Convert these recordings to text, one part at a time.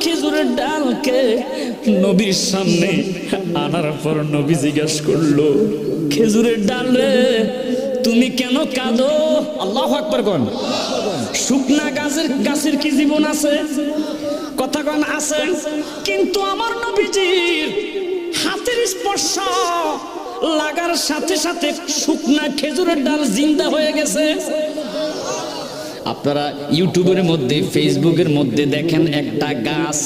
খেজুরের ডালকে নবীর সামনে আনার পর নবী জিজ্ঞাস করল খেজুরের ডাল রে তুমি কেন কাঁদো? আল্লাহ আকবর কোন। শুকনা গাছের গাছের কি জীবন আছে? কথা কন আছে। কিন্তু আমার নবীজির হাতের স্পর্শ লাগার সাথে সাথে শুকনা খেজুরের ডাল জিন্দা হয়ে গেছে। আপনারা ইউটিউবের মধ্যে ফেসবুকের মধ্যে দেখেন একটা গাছ।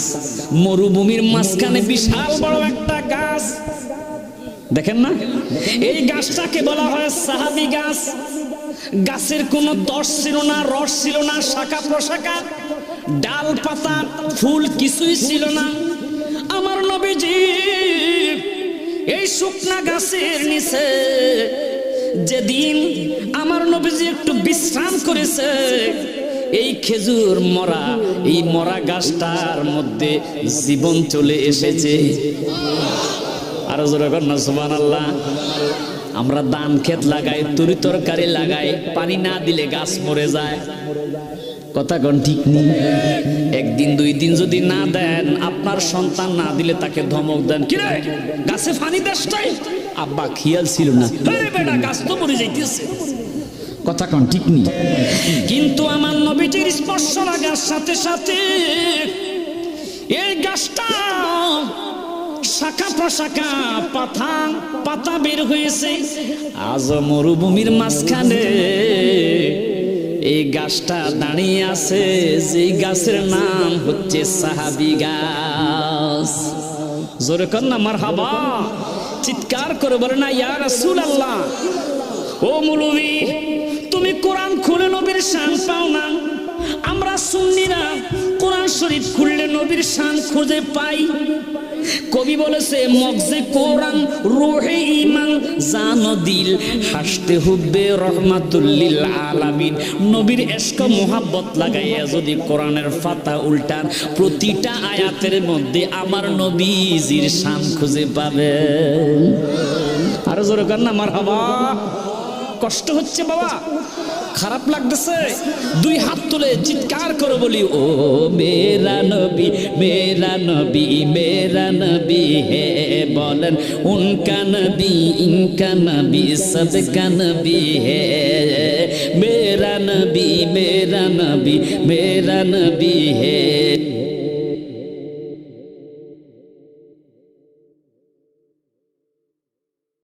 মরুভূমির মাঝখানে বিশাল বড় একটা গাছ। দেখেন না? এই গাছটাকে বলা হয় সাহাবি গাছ। গাছের কোনো দশ ছিল না, রস ছিল না, শাখা প্রশাখা, ডাল পাতা, ফুল কিছুই ছিল না। আমার নবীজি, এই শুকনা গাছের নিচে যেদিন আমার নবীজি একটু বিশ্রাম করেছে, এই খেজুর মরা, এই মরা গাছটার মধ্যে জীবন চলে এসেছে। আরও জোরে সুবান আল্লাহ আমরা দান ক্ষেত লাগাই, তরি তরকারি লাগাই, পানি না দিলে গাছ মরে যায়। কথা কোন ঠিক নেই একদিন দুই দিন যদি না দেন আপনার সন্তান না দিলে তাকে ধমক দেন। কি রে? গাছে পানি দেশটাই আব্বা খেয়াল ছিল না। আরে বেটা গাছ তো মরে যাইতেছে। কথা কোন ঠিক নেই কিন্তু আমার নবীটির স্পর্শ লাগার সাথে সাথে এই গাছটা শাখা প্রশাখা পাতা পাতা বের হয়েছে। আজ মরুভূমির মাঝখানে এই গাছটা দাঁড়িয়ে আছে যে গাছের নাম হচ্ছে সাহাবি গাছ। জোরে কর না মার হাবা চিৎকার করে বলে না, ইয়া রাসূল আল্লাহ ও মুলুবি, তুমি কোরআন খুলে নবীর শান পাও না। আমরা সুন্নিরা কোরআন শরীফ খুললে নবীর শান খুঁজে পাই। কবি বলেছে, মগজে কোরআন, রোহে ইমান জানো দিল। হাসতে হুব্বে রহমাতুল্লিল আলামিন। নবীর এশক মোহাব্বত লাগাইয়া যদি কোরআনের পাতা উল্টান, প্রতিটা আয়াতের মধ্যে আমার নবীজির শান খুঁজে পাবেন। আরও জোরে কর না হাবা কষ্ট হচ্ছে বাবা। খারাপ লাগতেছে। দুই হাত তুলে চিৎকার করে বলি, ও মেরা নবী মেরা নবী মেরা নবী হে বলেন, উনকা নবী, ইনকা নবী সবকা নবী হে মেরা নবী মেরা নবী মেরা নবী হে